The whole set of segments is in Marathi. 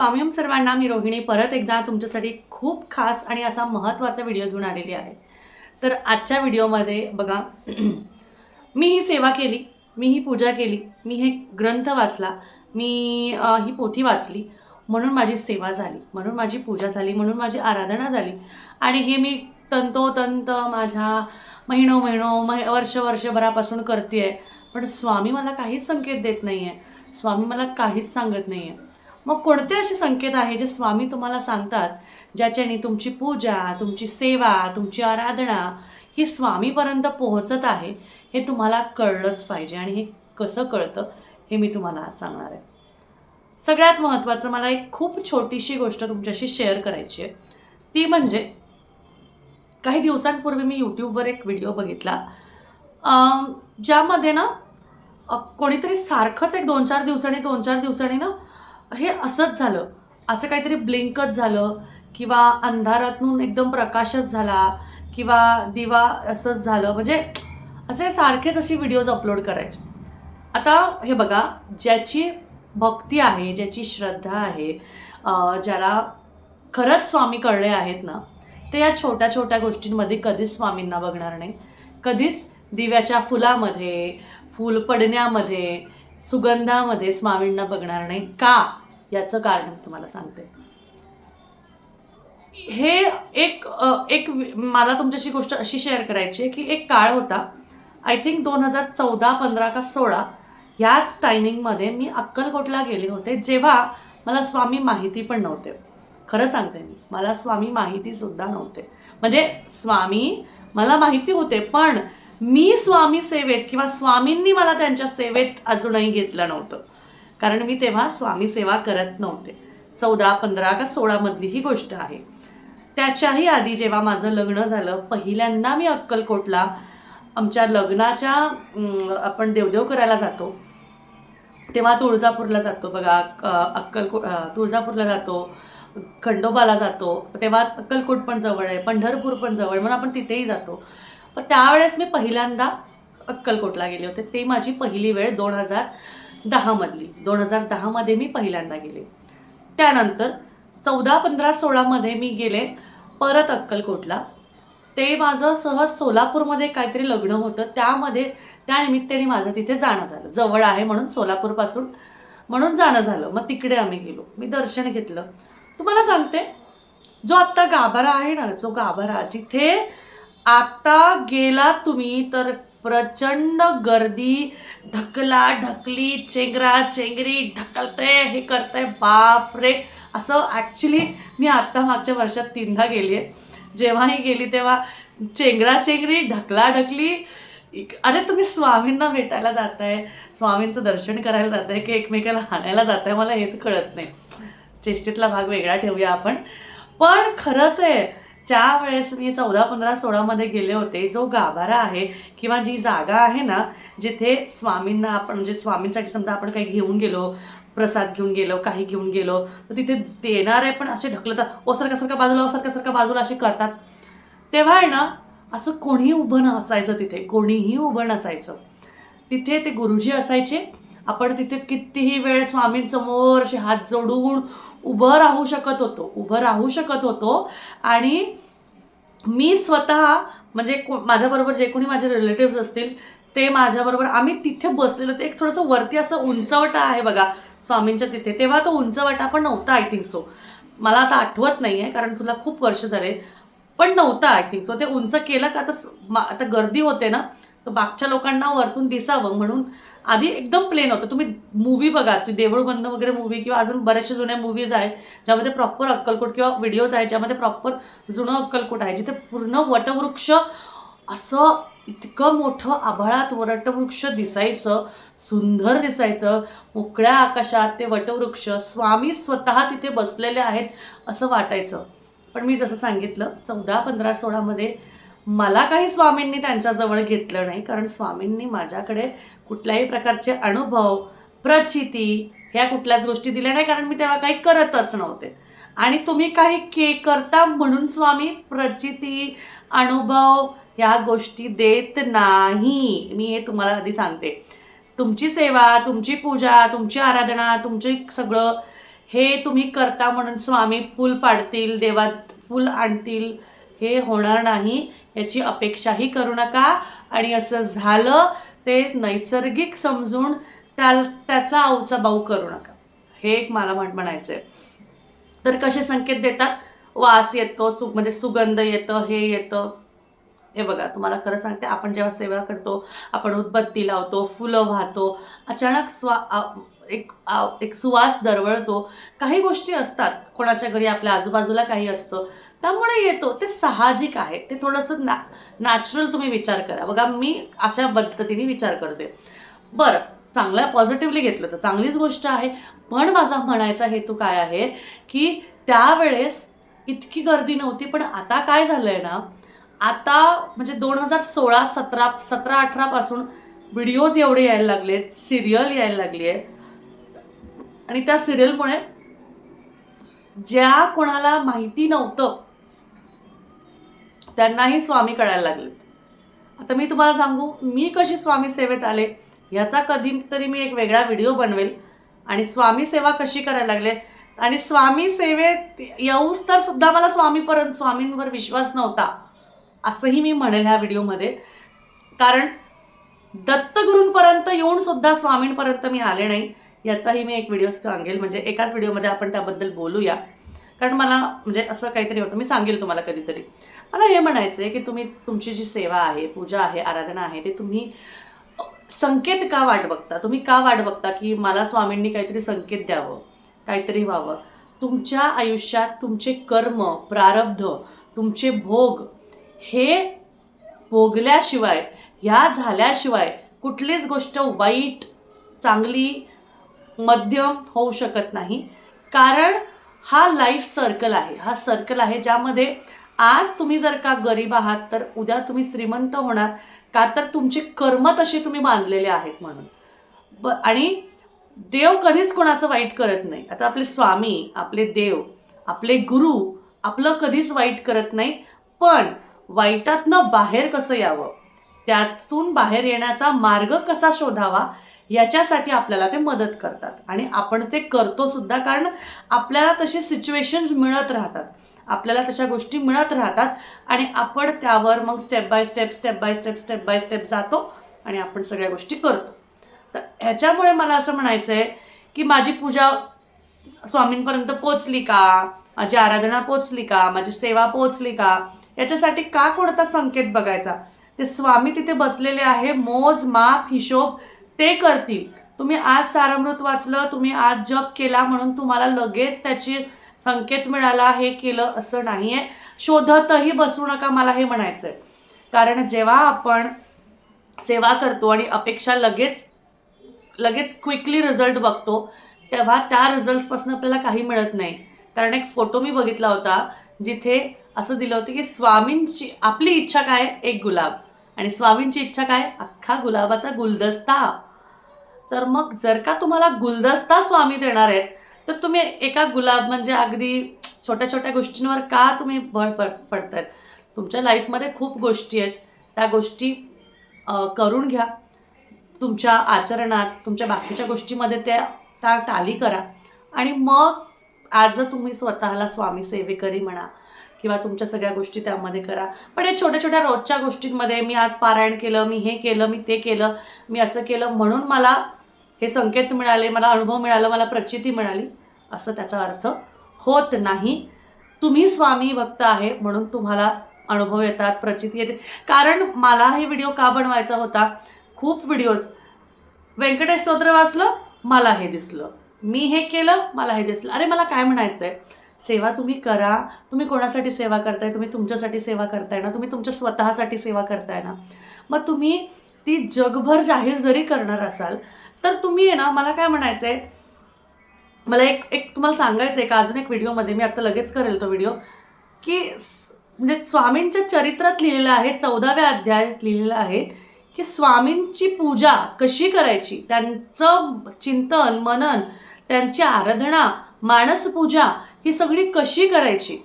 स्वामी सर्वांना मी रोहिणी परत एकदा तुमच्यासाठी खूप खास आणि असा महत्त्वाचा व्हिडिओ घेऊन आलेली आहे. तर आजच्या व्हिडिओमध्ये बघा मी ही सेवा केली मी ही पूजा केली मी हे ग्रंथ वाचला मी ही पोथी वाचली म्हणून माझी सेवा झाली म्हणून माझी पूजा झाली म्हणून माझी आराधना झाली. आणि हे मी तंतोतंत माझ्या महिनो महिनो मह वर्ष वर्षभरापासून करते आहे पण स्वामी मला काहीच संकेत देत नाही आहे स्वामी मला काहीच सांगत नाही आहे मग कोणते असे संकेत आहे जे स्वामी तुम्हाला सांगतात ज्याच्याने तुमची पूजा तुमची सेवा तुमची आराधना ही स्वामीपर्यंत पोहोचत आहे हे तुम्हाला कळलंच पाहिजे आणि हे कसं कळतं हे मी तुम्हाला आज सांगणार आहे. सगळ्यात महत्त्वाचं मला एक खूप छोटीशी गोष्ट तुमच्याशी शेअर करायची आहे. ती म्हणजे काही दिवसांपूर्वी मी यूट्यूबवर एक व्हिडिओ बघितला. ज्यामध्ये ना कोणीतरी सारखंच एक दोन चार दिवसांनी दोन चार दिवसांनी ना हे असंच झालं. असं काहीतरी ब्लिंकच झालं किंवा अंधारातून एकदम प्रकाशच झाला किंवा दिवा असंच झालं. म्हणजे असे सारखेच अशी व्हिडिओज अपलोड करायचे. आता हे बघा ज्याची भक्ती आहे ज्याची श्रद्धा आहे ज्याला खरंच स्वामी कळले आहेत ना ते या छोट्या छोट्या गोष्टींमध्ये कधीच स्वामींना बघणार नाही. कधीच दिव्याच्या फुलामध्ये फूल पडण्यामध्ये सुगंधामध्ये स्वामींना बघणार नाही. का? याचं कारण मी तुम्हाला सांगते. हे एक एक मला तुमच्याशी गोष्ट अशी शेअर करायची आहे की एक काळ होता आय थिंक दोन हजार चौदा पंधरा का सोळा ह्याच टायमिंगमध्ये मी अक्कलकोटला गेले होते जेव्हा मला स्वामी माहिती पण नव्हते. खरं सांगते मी मला स्वामी माहितीसुद्धा नव्हते. म्हणजे स्वामी मला माहिती होते पण मी स्वामी सेवेत किंवा स्वामींनी मला त्यांच्या सेवेत अजूनही घेतलं नव्हतं. कारण मी तेव्हा स्वामी सेवा करत नव्हते. चौदा पंधरा का सोळामधली ही गोष्ट आहे. त्याच्याही आधी जेव्हा माझं लग्न झालं पहिल्यांदा मी अक्कलकोटला आमच्या लग्नाच्या आपण देवदेव करायला जातो. तेव्हा तुळजापूरला जातो बघा अक्कलको अक्कलकोट तुळजापूरला जातो खंडोबाला जातो. तेव्हाच अक्कलकोट पण जवळ आहे पंढरपूर पण जवळ आहे म्हणून आपण तिथेही जातो. पण त्यावेळेस मी पहिल्यांदा अक्कलकोटला गेले होते. ते माझी पहिली वेळ दोन हजार दहामधली दोन हजार दहामध्ये मी पहिल्यांदा गेले. त्यानंतर चौदा पंधरा सोळामध्ये मी गेले परत अक्कलकोटला. ते माझं सहज सोलापूरमध्ये काहीतरी लग्न होतं. त्यामध्ये त्यानिमित्ताने माझं तिथे जाणं झालं. जवळ आहे म्हणून सोलापूरपासून म्हणून जाणं झालं. मग तिकडे आम्ही गेलो. मी दर्शन घेतलं. तुम्हाला सांगते जो आत्ता गाभारा आहे ना जो गाभारा जिथे आत्ता गेलात तुम्ही तर प्रचंड गर्दी ढकला ढकली चेंगरा चेंगरी ढकलतंय हे करतंय बाप रे असं ॲक्च्युली मी आत्ता मागच्या वर्षात तीनदा गेली आहे. जेव्हाही गेली तेव्हा चेंगरा चेंगरी ढकला ढकली अरे तुम्ही स्वामींना भेटायला जाताय स्वामींचं दर्शन करायला जात आहे की एकमेकाला हाणायला जात आहे मला हेच कळत नाही. चेष्टेतला भाग वेगळा ठेवूया आपण. पण खरंच आहे त्यावेळेस मी चौदा पंधरा सोळामध्ये गेले होते. जो गाभारा आहे किंवा जी जागा आहे ना जिथे स्वामींना आपण म्हणजे स्वामींसाठी समजा आपण काही घेऊन गेलो प्रसाद घेऊन गेलो काही घेऊन गेलो तर तिथे देणारे पण असे ढकलतात ओसारखा सारखा बाजूला ओसारखा सारखा बाजूला असे करतात. तेव्हा आहे ना असं कोणीही उभं नसायचं तिथे. कोणीही उभं नसायचं. तिथे ते गुरुजी असायचे. आपण तिथे कितीही वेळ स्वामींसमोर असे हात जोडून उभं राहू शकत होतो उभं राहू शकत होतो. आणि मी स्वतः म्हणजे को माझ्याबरोबर जे कोणी माझे रिलेटिव्ज असतील ते माझ्याबरोबर आम्ही तिथे बसलेलो. ते एक थोडंसं वरती असं उंचवटा आहे बघा स्वामींच्या तिथे. तेव्हा तो उंचवटा पण नव्हता आय थिंक सो मला आता आठवत नाही आहे कारण तुला खूप वर्ष झाले. पण नव्हता आय थिंक सो ते उंच केलं का आता आता गर्दी होते ना तर मागच्या लोकांना वरतून दिसावं म्हणून आधी एकदम प्लेन होतं. तुम्ही मूवी बघा ती देवळबंद वगैरे मूवी किंवा अजून बऱ्याचशा जुन्या मूवीज आहेत ज्यामध्ये प्रॉपर अक्कलकोट किंवा व्हिडिओज आहेत ज्यामध्ये प्रॉपर जुनं अक्कलकोट आहे जिथे पूर्ण वटवृक्ष असं इतकं मोठं आभाळात वटवृक्ष दिसायचं सुंदर दिसायचं मोकळ्या आकाशात ते वटवृक्ष स्वामी स्वतः तिथे बसलेले आहेत असं वाटायचं. पण मी जसं सांगितलं चौदा पंधरा सोळामध्ये मला काही स्वामींनी त्यांच्याजवळ घेतलं नाही कारण स्वामींनी माझ्याकडे कुठल्याही प्रकारचे अनुभव प्रचिती ह्या कुठल्याच गोष्टी दिल्या नाही कारण मी तेव्हा काही करतच नव्हते. आणि तुम्ही काही के करता म्हणून स्वामी प्रचिती अनुभव ह्या गोष्टी देत नाही. मी हे तुम्हाला आधी सांगते. तुमची सेवा तुमची पूजा तुमची आराधना तुमची सगळं हे तुम्ही करता म्हणून स्वामी फूल पाडतील देवात फूल आणतील हे होणार नाही याची अपेक्षाही करू नका. आणि असं झालं ते नैसर्गिक समजून त्या त्याचा आवचाबाऊ करू नका. हे एक मला म्हण म्हणायचं आहे तर कसे संकेत देतात? वास येतो सु म्हणजे सुगंध येतं हे येतं. हे बघा तुम्हाला खरं सांगते आपण जेव्हा सेवा करतो आपण उदबत्ती लावतो फुलं वाहतो अचानक स्वा आ- एक आ- एक सुवास दरवळतो. काही गोष्टी असतात कोणाच्या घरी आपल्या आजूबाजूला काही असतं त्यामुळे येतो. ते साहजिक आहे. ते थोडंसं नॅ नॅचरल तुम्ही विचार करा. बघा मी अशा पद्धतीने विचार करते. बरं चांगल्या पॉझिटिव्हली घेतलं तर चांगलीच गोष्ट आहे. पण माझा म्हणायचा हेतू काय आहे? की त्यावेळेस इतकी गर्दी नव्हती पण आता काय झालं आहे ना आता म्हणजे दोन हजार सोळा सतरा सतरा अठरापासून व्हिडिओज एवढे यायला लागले आहेत सिरियल यायला लागली आहे आणि त्या सिरियलमुळे ज्या कोणाला माहिती नव्हतं त्यांनाही स्वामी कळायला लागले आता मी तुम्हाला सांगू मी कशी स्वामी सेवेत आले याचा कधीतरी मी एक वेगळा व्हिडिओ बनवेल. आणि स्वामी सेवा कशी करायला लागले? आणि स्वामी सेवेत येऊस तर सुद्धा मला स्वामीपर्यंत स्वामींवर विश्वास नव्हता. असंही मी म्हणेल ह्या व्हिडिओमध्ये. कारण दत्तगुरूंपर्यंत येऊन सुद्धा स्वामींपर्यंत मी आले नाही याचाही मी एक व्हिडिओ सांगेल. म्हणजे एकाच व्हिडिओमध्ये आपण त्याबद्दल बोलूया. कारण मला म्हणजे असं काहीतरी होतं. मी सांगेल तुम्हाला कधीतरी. मला हे म्हणायचं आहे की तुम्ही तुमची जी सेवा आहे पूजा आहे आराधना आहे ते तुम्ही संकेत का वाट बघता? तुम्ही का वाट बघता की मला स्वामींनी काहीतरी संकेत द्यावं? काहीतरी व्हावं? तुमच्या आयुष्यात तुमचे कर्म प्रारब्ध तुमचे भोग हे भोगल्याशिवाय ह्या झाल्याशिवाय कुठलीच गोष्ट वाईट चांगली मध्यम होऊ शकत नाही. कारण हा लाईफ सर्कल आहे. हा सर्कल आहे ज्यामध्ये आज तुम्ही जर का गरीब आहात तर उद्या तुम्ही श्रीमंत होणार का तर तुमचे कर्म तसे तुम्ही बांधलेले आहेत म्हणून. ब आणि देव कधीच कोणाचं वाईट करत नाही. आता आपले स्वामी आपले देव आपले गुरु आपलं कधीच वाईट करत नाही पण वाईटातनं बाहेर कसं यावं? त्यातून बाहेर येण्याचा मार्ग कसा शोधावा? याच्यासाठी आपल्याला ते मदत करतात. आणि आपण ते करतो सुद्धा कारण आपल्याला तसे सिच्युएशन्स मिळत राहतात. आपल्याला तशा गोष्टी मिळत राहतात आणि आपण त्यावर मग step by step step by step step by step जातो आणि आपण सगळ्या गोष्टी करतो. तर ह्याच्यामुळे मला असं म्हणायचं आहे की माझी पूजा स्वामींपर्यंत पोचली का? माझी आराधना पोचली का? माझी सेवा पोचली का? याच्यासाठी का कोणता संकेत बघायचा? ते स्वामी तिथे बसलेले आहे मोज माप हिशोब ते करतील. तुम्ही आज सारामृत वाचलं तुम्ही आज जप केला म्हणून तुम्हाला लगेच त्याची संकेत मिळाला हे केलं असं नाही आहे शोधतही बसू नका मला हे म्हणायचं आहे कारण जेव्हा आपण सेवा करतो आणि अपेक्षा लगेच लगेच क्विकली रिझल्ट बघतो तेव्हा त्या रिझल्ट्सपासून आपल्याला काही मिळत नाही. कारण एक फोटो मी बघितला होता जिथे असं दिलं होतं की स्वामींची आपली इच्छा काय? एक गुलाब. आणि स्वामींची इच्छा काय? अख्खा गुलाबाचा गुलदस्ता. तर मग जर का तुम्हाला गुलदस्ता स्वामी देणार आहेत तर तुम्ही एका गुलाब म्हणजे अगदी छोट्या छोट्या गोष्टींवर का तुम्ही भर पड पडतायत? तुमच्या लाईफमध्ये खूप गोष्टी आहेत. त्या गोष्टी करून घ्या. तुमच्या आचरणात तुमच्या बाकीच्या गोष्टीमध्ये त्या त्या टाली करा. आणि मग आज तुम्ही स्वतःला स्वामी सेवेकरी म्हणा किंवा तुमच्या सगळ्या गोष्टी त्यामध्ये करा. पण हे छोट्या छोट्या रोजच्या गोष्टींमध्ये मी आज पारायण केलं मी हे केलं मी ते केलं मी असं केलं म्हणून मला हे संकेत मिळाले मला अनुभव मिळाला मला प्रचिती मिळाली असं त्याचा अर्थ होत नाही. तुम्ही स्वामी भक्त आहे म्हणून तुम्हाला अनुभव येतात प्रचिती येते. कारण मला हे व्हिडिओ का बनवायचा होता? खूप व्हिडिओज. व्यंकटेश स्तोत्र वाचलं मला हे दिसलं. मी हे केलं मला हे दिसलं. अरे मला काय म्हणायचं आहे सेवा तुम्ही करा. तुम्ही कोणासाठी सेवा करताय? तुम्ही तुमच्यासाठी सेवा करताय ना? तुम्ही तुमच्या स्वतःसाठी सेवा करताय ना? मग तुम्ही ती जगभर जाहीर जरी करणार असाल तर तुम्ही आहे ना मला काय म्हणायचं आहे मला एक एक तुम्हाला सांगायचं आहे का? अजून एक व्हिडिओमध्ये मी आता लगेच करेल तो व्हिडिओ. की म्हणजे स्वामींच्या चरित्रात लिहिलेलं आहे चौदाव्या अध्यायात लिहिलेलं आहे की स्वामींची पूजा कशी करायची? त्यांचं चिंतन मनन त्यांची आराधना मानसपूजा ही सगळी कशी करायची?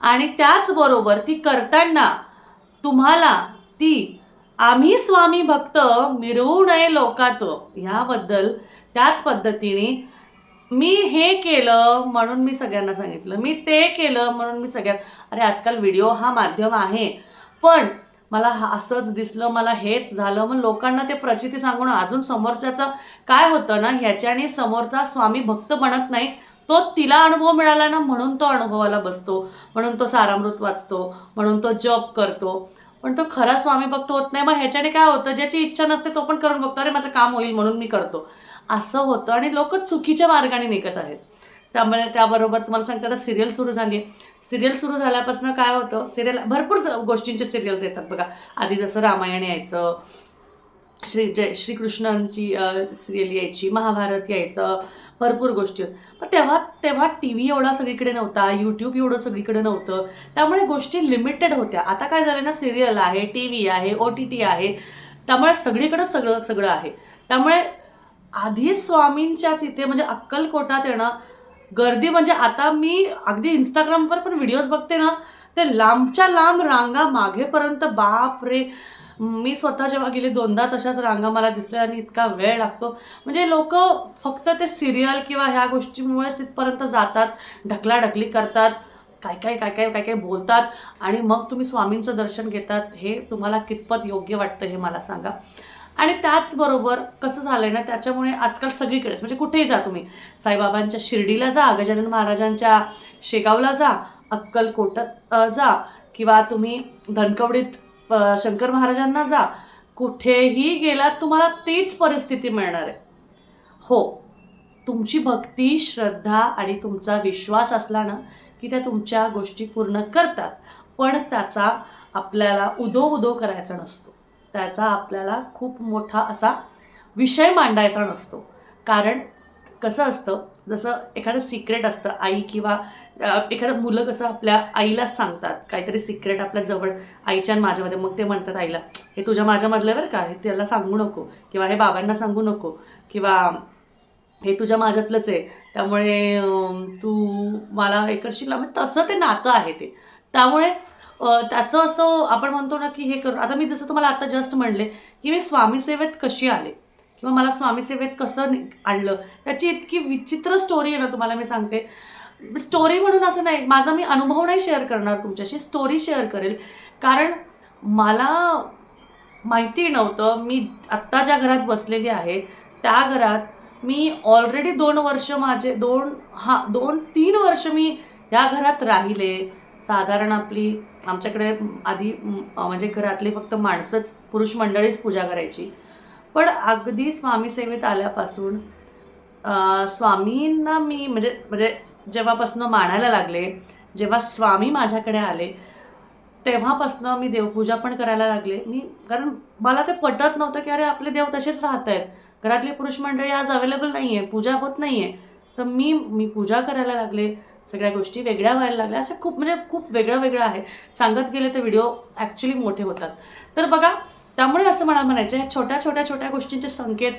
आणि त्याचबरोबर ती करताना तुम्हाला ती आम्ही स्वामी भक्त मिरवू नये लोकात ह्याबद्दल त्याच पद्धतीने मी हे केलं म्हणून मी सगळ्यांना सांगितलं. मी ते केलं म्हणून मी सगळ्यात अरे आजकाल व्हिडिओ हा माध्यम आहे. पण मला हा असंच दिसलं मला हेच झालं. मग लोकांना ते प्रचिती सांगून अजून समोरच्याचं काय होतं ना ह्याच्याने समोरचा स्वामी भक्त बनत नाही. तो तिला अनुभव मिळाला ना म्हणून तो अनुभवाला बसतो. म्हणून तो सारामृत वाचतो. म्हणून तो जप करतो. पण तो खरा स्वामी भक्त होत नाही. मग ह्याच्याने काय होतं? ज्याची इच्छा नसते तो पण करून बघतो. अरे माझं काम होईल म्हणून मी करतो. असं होतं आणि लोक चुकीच्या मार्गाने निघत आहेत. त्यामुळे त्याबरोबर तुम्हाला सांगते आता सिरियल सुरू झाली आहे सिरियल सुरू झाल्यापासून काय होतं? सिरियल भरपूर गोष्टींचे सिरियल्स येतात बघा. आधी जसं रामायण यायचं श्री जय श्रीकृष्णांची सिरियल यायची महाभारत यायचं भरपूर गोष्टी आहेत. पण तेव्हा तेव्हा टी व्ही एवढा सगळीकडे नव्हता यूट्यूब एवढं सगळीकडे नव्हतं. त्यामुळे गोष्टी लिमिटेड होत्या. आता काय झालं ना सिरियल आहे टी व्ही आहे ओ टी टी आहे. त्यामुळे सगळीकडे सगळं सगळं आहे. त्यामुळे आधी स्वामींच्या तिथे म्हणजे अक्कलकोटात येणं गर्दी म्हणजे आता मी अगदी इंस्टाग्रामवर पण व्हिडिओज बघते ना ते लांबच्या लांब रांगा मागेपर्यंत बाप रे मी स्वतः जेव्हा गेले दोनदा तशाच रांगा मला दिसल्या आणि इतका वेळ लागतो. म्हणजे लोक फक्त ते सिरियल किंवा ह्या गोष्टीमुळेच तिथपर्यंत जातात ढकलाढकली करतात काय काय काय काय काय काय बोलतात आणि मग तुम्ही स्वामींचं दर्शन घेतात हे तुम्हाला कितपत योग्य वाटतं हे मला सांगा. आणि त्याचबरोबर कसं झालं आहे ना त्याच्यामुळे आजकाल सगळीकडेच म्हणजे कुठेही जा तुम्ही. साईबाबांच्या शिर्डीला जा गजानन महाराजांच्या शेगावला जा अक्कलकोटात जा किंवा तुम्ही धनकवडीत शंकर महाराजांना जा. कुठेही गेलात तुम्हाला तीच परिस्थिती मिळणार आहे. हो तुमची भक्ती श्रद्धा आणि तुमचा विश्वास असला ना की त्या तुमच्या गोष्टी पूर्ण करतात. पण त्याचा आपल्याला उदो उदो करायचा नसतो. त्याचा आपल्याला खूप मोठा असा विषय मांडायचा नसतो. कारण कसं असतं? जसं एखादं सिक्रेट असतं आई किंवा एखादं मुलं कसं आपल्या आईलाच सांगतात. काहीतरी सिक्रेट आपल्या जवळ आईच्या आणि माझ्यामध्ये. मग ते म्हणतात आईला हे तुझ्या माझ्यामधलं बरं का? हे त्याला सांगू नको. किंवा हे बाबांना सांगू नको. किंवा हे तुझ्या माझ्यातलंच आहे. त्यामुळे तू मला हे करशील म्हणजे तसं ते नातं आहे ते. त्यामुळे त्याचं असं आपण म्हणतो ना की हे करू. आता मी जसं तुम्हाला आता जस्ट म्हणले की मी स्वामीसेवेत कशी आले? किंवा मला स्वामी सेवेत कसं नि- आणलं? त्याची इतकी विचित्र स्टोरी आहे ना तुम्हाला मी सांगते. स्टोरी म्हणून असं नाही माझा मी अनुभव नाही शेअर करणार तुमच्याशी स्टोरी शेअर करेल. कारण मला माहिती नव्हतं मी आत्ता ज्या घरात बसलेली आहे त्या घरात मी ऑलरेडी दोन वर्ष माझे दोन हां दोन तीन वर्ष मी या घरात राहिले. साधारण आपली आमच्याकडे आधी म्हणजे घरातली फक्त माणसंच पुरुष मंडळीच पूजा करायची. पण अगदी स्वामी सेवेत आल्यापासून स्वामींना मी म्हणजे म्हणजे जेव्हापासून मानायला लागले जेव्हा स्वामी माझ्याकडे आले तेव्हापासनं मी देवपूजा पण करायला लागले. मी कारण मला ते पटत नव्हतं की अरे आपले देव तसेच राहत आहेत घरातली पुरुष मंडळी आज अवेलेबल नाही आहे पूजा होत नाही आहे तर मी मी पूजा करायला लागले सगळ्या गोष्टी वेगळ्या व्हायला लागल्या. असं खूप म्हणजे खूप वेगळं वेगळं आहे. सांगत गेले तर व्हिडिओ ॲक्च्युली मोठे होतात. तर बघा त्यामुळे असं मला म्हणायचं ह्या छोट्या छोट्या छोट्या गोष्टींचे संकेत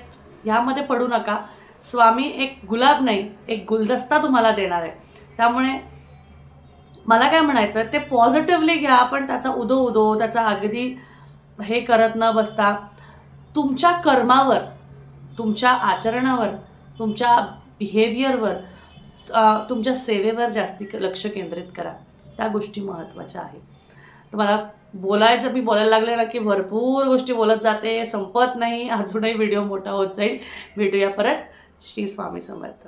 ह्यामध्ये पडू नका. स्वामी एक गुलाब नाही एक गुलदस्ता तुम्हाला देणार आहे. त्यामुळे मला काय म्हणायचं ते पॉझिटिव्हली घ्या पण त्याचा उदो उदो त्याचा अगदी हे करत न बसता तुमच्या कर्मावर तुमच्या आचरणावर तुमच्या बिहेवियरवर तुमच्या सेवेवर जास्ती लक्ष केंद्रित करा. त्या गोष्टी महत्त्वाच्या आहेत. तर मला बोलायचं मी बोलायला लागले ना की भरपूर गोष्टी बोलत जाते संपत नाही अजूनही व्हिडिओ मोठा होत जाईल. भेटूया परत. श्री स्वामी समर्थ.